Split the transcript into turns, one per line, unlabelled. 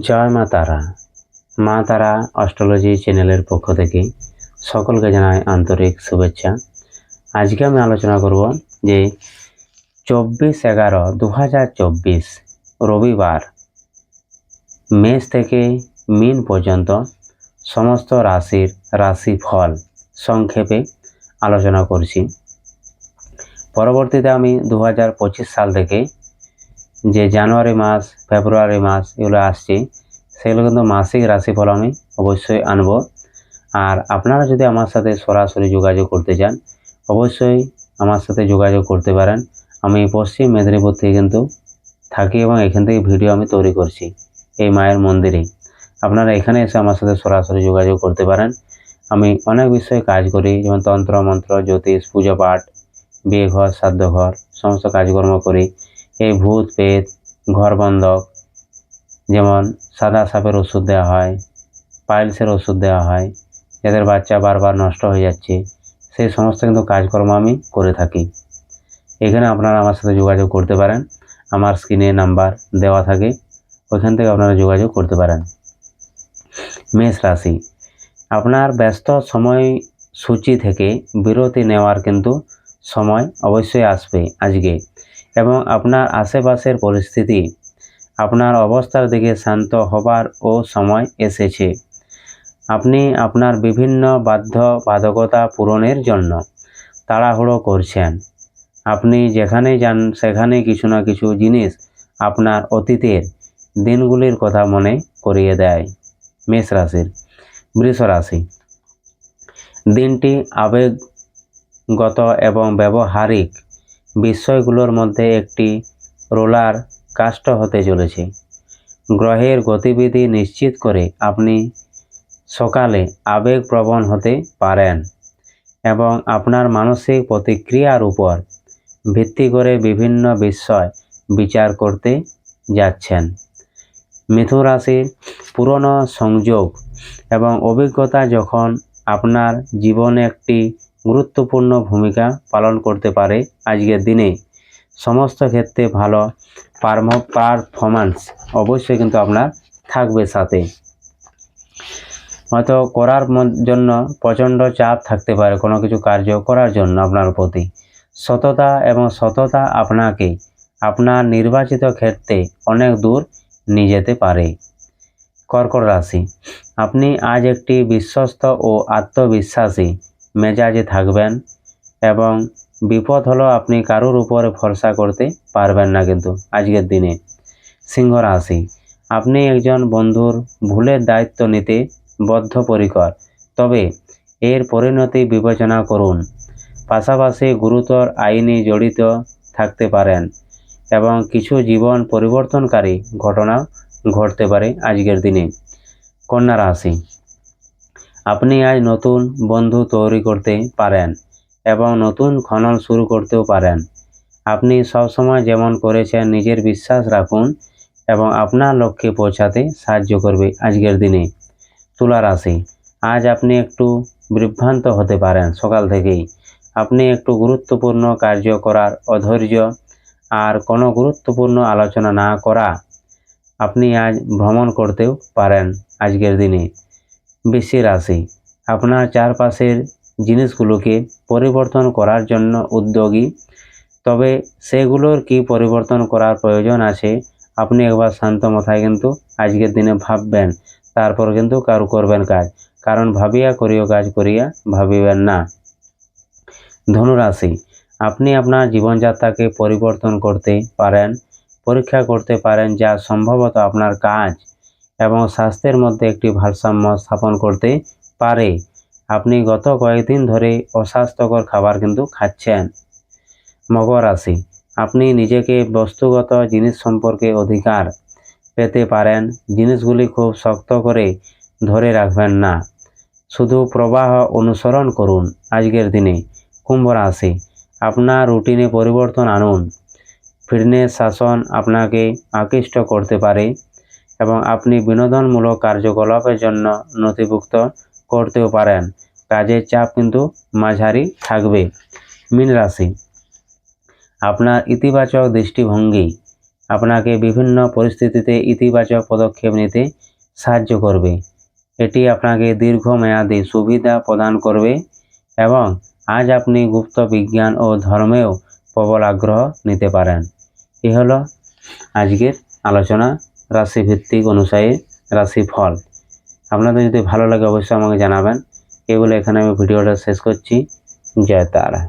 জয় মা তারা। মা তারা অস্ট্রোলজি চ্যানেলের পক্ষ থেকে সকলকে জানাই আন্তরিক শুভেচ্ছা। আজকে আমি আলোচনা করব যে চব্বিশ এগারো দু রবিবার মেষ থেকে মিন পর্যন্ত সমস্ত রাশির রাশিফল সংক্ষেপে আলোচনা করছি। পরবর্তীতে আমি দু হাজার পঁচিশ সাল থেকে যে জানুয়ারি মাস, ফেব্রুয়ারি মাস এগুলো আসছে, সেগুলো কিন্তু মাসিক রাশিফল আমি অবশ্যই আনব। আর আপনারা যদি আমার সাথে সরাসরি যোগাযোগ করতে চান, অবশ্যই আমার সাথে যোগাযোগ করতে পারেন। আমি পশ্চিম মেদিনীপুর থেকে কিন্তু থাকি এবং এখান থেকে ভিডিও আমি তৈরি করছি এই মায়ের মন্দিরে। আপনারা এখানে এসে আমার সাথে সরাসরি যোগাযোগ করতে পারেন। আমি অনেক বিষয়ে কাজ করি, যেমন তন্ত্র মন্ত্র জ্যোতিষ, পুজো পাঠ, বিয়ে ঘর, শ্রাদ্ধ ঘর, সমস্ত কাজকর্ম করি। এই ভূত পেত ঘর বন্ধক যেমন সাদা সাপের ওষুধ দেওয়া হয়, পাইলসের ওষুধ দেওয়া হয়, যাদের বাচ্চা বারবার নষ্ট হয়ে যাচ্ছে, সেই সমস্ত কিন্তু কাজকর্ম আমি করে থাকি। এখানে আপনারা আমার সাথে যোগাযোগ করতে পারেন। আমার স্ক্রিনে নাম্বার দেওয়া থাকে ওইখান থেকে আপনারা যোগাযোগ করতে পারেন। মেষ রাশি, আপনার ব্যস্ত সময় সূচি থেকে বিরতি নেওয়ার কিন্তু সময় অবশ্যই আসবে আজকে। এবং আপনার আশেপাশের পরিস্থিতি। আপনার অবস্থার দিকে শান্ত হবার ও সময় এসেছে। আপনি আপনার বিভিন্ন বাধ্য বাধকতা পূরণের জন্য তাড়াহুড়ো করছেন। আপনি যেখানে যান, সেখানে কিছু না কিছু জিনিস আপনার অতীতের দিনগুলির কথা মনে করিয়ে দেয়। মেষ রাশির, বৃষ রাশি। দিনটি আবেগগত এবং ব্যবহারিক বিষয়গুলোর মধ্যে একটি রোলার কাস্ট হতে চলেছে। গ্রহের গতিবিধি নিশ্চিত করে আপনি সকালে আবেগপ্রবণ হতে পারেন এবং আপনার মানসিক প্রতিক্রিয়ার উপর ভিত্তি করে বিভিন্ন বিষয় বিচার করতে যাচ্ছেন। মিথুন রাশির পুরনো সংযোগ এবং অভিজ্ঞতা যখন আপনার জীবনে একটি গুরুত্বপূর্ণ ভূমিকা পালন করতে পারে আজকের দিনে। সমস্ত ক্ষেত্রে ভালো পারম, পারফরম্যান্স অবশ্যই কিন্তু আপনার থাকবে সাথে। হয়তো করার জন্য প্রচণ্ড চাপ থাকতে পারে কোনো কিছু কার্য করার জন্য আপনার প্রতি। সততা এবং সততা আপনাকে আপনার নির্বাচিত ক্ষেত্রে অনেক দূর নিয়ে যেতে পারে। কর্কট রাশি, আপনি আজ একটি বিশ্বস্ত ও আত্মবিশ্বাসী মেজাজে থাকবেন এবং বিপদ হলো আপনি কারোর উপরে ভরসা করতে পারবেন না কিন্তু আজকের দিনে। সিংহ রাশি, আপনি একজন বন্ধুর ভুলের দায়িত্ব নিতে বদ্ধপরিকর, তবে এর পরিণতি বিবেচনা করুন। পাশাপাশি গুরুতর আইনি জড়িত থাকতে পারেন এবং কিছু জীবন পরিবর্তনকারী ঘটনা ঘটতে পারে আজকের দিনে। কন্যা রাশি আপনি আজ নতুন বন্ধু তৈরি করতে পারেন এবং নতুন খনন শুরু করতেও পারেন। আপনি সবসময় যেমন করেছেন নিজের বিশ্বাস রাখুন এবং আপনার লক্ষ্যে পৌঁছাতে সাহায্য করবে আজকের দিনে। তুলা রাশি, আজ আপনি একটু বিভ্রান্ত হতে পারেন সকাল থেকেই। আপনি একটু গুরুত্বপূর্ণ কার্য করার অধৈর্য আর কোনো গুরুত্বপূর্ণ আলোচনা না করা। আপনি আজ ভ্রমণ করতেও পারেন আজকের দিনে। বৃশ্চিক রাশি। আপনার চারপাশের জিনিসগুলোকে পরিবর্তন করার জন্য উদ্যোগী। তবে সেগুলোর কি পরিবর্তন করার প্রয়োজন আছে, আপনি একবার শান্ত মাথায় কিন্তু আজকের দিনে ভাববেন। তারপর কিন্তু কারু করবেন কাজ। কারণ ভাবিয়া করিও কাজ করিয়া ভাবিবেন না। ধনুরাশি, আপনি আপনার জীবনযাত্রাকে পরিবর্তন করতে পারেন, পরীক্ষা করতে পারেন যা সম্ভবত আপনার কাজ। এবং স্বাস্থ্যের মধ্যে একটি ভারসাম্য স্থাপন করতে পারে। আপনি গত কয়েকদিন ধরে অস্বাস্থ্যকর খাবার কিন্তু খাচ্ছেন। মকর রাশি। আপনি নিজেকে বস্তুগত জিনিস সম্পর্কে অধিকার পেতে পারেন। জিনিসগুলি খুব শক্ত করে ধরে রাখবেন না। শুধু প্রবাহ অনুসরণ করুন আজকের দিনে। কুম্ভ রাশি। আপনার রুটিনে পরিবর্তন আনুন। ফিটনেস শাসন আপনাকে আকৃষ্ট করতে পারে। এবং আপনি বিনোদনমূলক কার্যকলাপের জন্য নথিভুক্ত করতেও পারেন। কাজের চাপ কিন্তু মাঝারি থাকবে। মীন রাশি। আপনার ইতিবাচক দৃষ্টিভঙ্গি আপনাকে বিভিন্ন পরিস্থিতিতে ইতিবাচক পদক্ষেপ নিতে সাহায্য করবে। এটি আপনাকে দীর্ঘমেয়াদী সুবিধা প্রদান করবে এবং আজ আপনি গুপ্ত বিজ্ঞান ও ধর্মেও প্রবল আগ্রহ নিতে পারেন। এ হলো আজকের আলোচনা। রাশিভিত্তিক রাশি রাশিফল। আপনাদের যদি ভালো লাগে অবশ্যই আমাকে জানাবেন। এগুলো এখানে আমি ভিডিওটা শেষ করছি। জয় তারা।